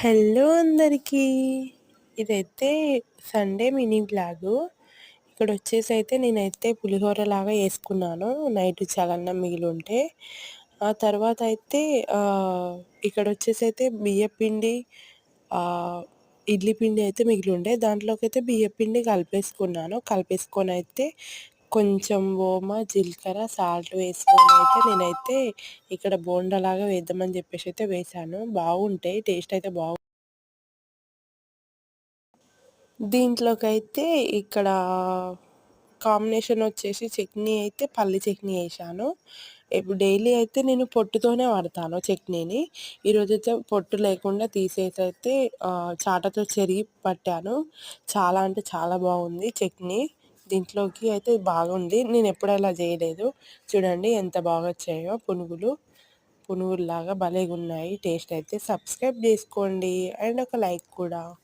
Hello అందరికీ. ఇదైతే Sunday mini blog ఇక్కడ వచ్చేసి అయితే నేనైతే పులిహోర లాగా వేసుకున్నాను. నైట్ చలన్నం మిగిలి ఉంటే ఆ తర్వాత అయితే ఇక్కడ వచ్చేసి అయితే బియ్యపిండి ఇడ్లీ పిండి అయితే మిగిలి ఉండే దాంట్లోకి అయితే బియ్యపిండి కలిపేసుకున్నాను. కలిపేసుకొని అయితే కొంచెం ఓమ జీలకర్ర సాల్ట్ వేసుకొని అయితే నేనైతే ఇక్కడ బోండాలాగా వేద్దామని చెప్పేసి అయితే వేసాను. బాగుంటాయి టేస్ట్ అయితే బాగు దీంట్లోకైతే ఇక్కడ కాంబినేషన్ వచ్చేసి చట్నీ అయితే పల్లి చట్నీ వేసాను. ఇప్పుడు డైలీ అయితే నేను పొట్టుతోనే వాడతాను చట్నీని. ఈరోజు అయితే పొట్టు లేకుండా తీసేసి అయితే చాటతో చెరిగి పట్టాను. చాలా అంటే చాలా బాగుంది చట్నీ. దీంట్లోకి అయితే బాగుంది. నేను ఎప్పుడు అలా చేయలేదు. చూడండి ఎంత బాగా వచ్చాయో పునుగులు. పునుగుల్లాగా భలేగా ఉన్నాయి టేస్ట్ అయితే సబ్స్క్రైబ్ చేసుకోండి. అండ్ ఒక లైక్ కూడా.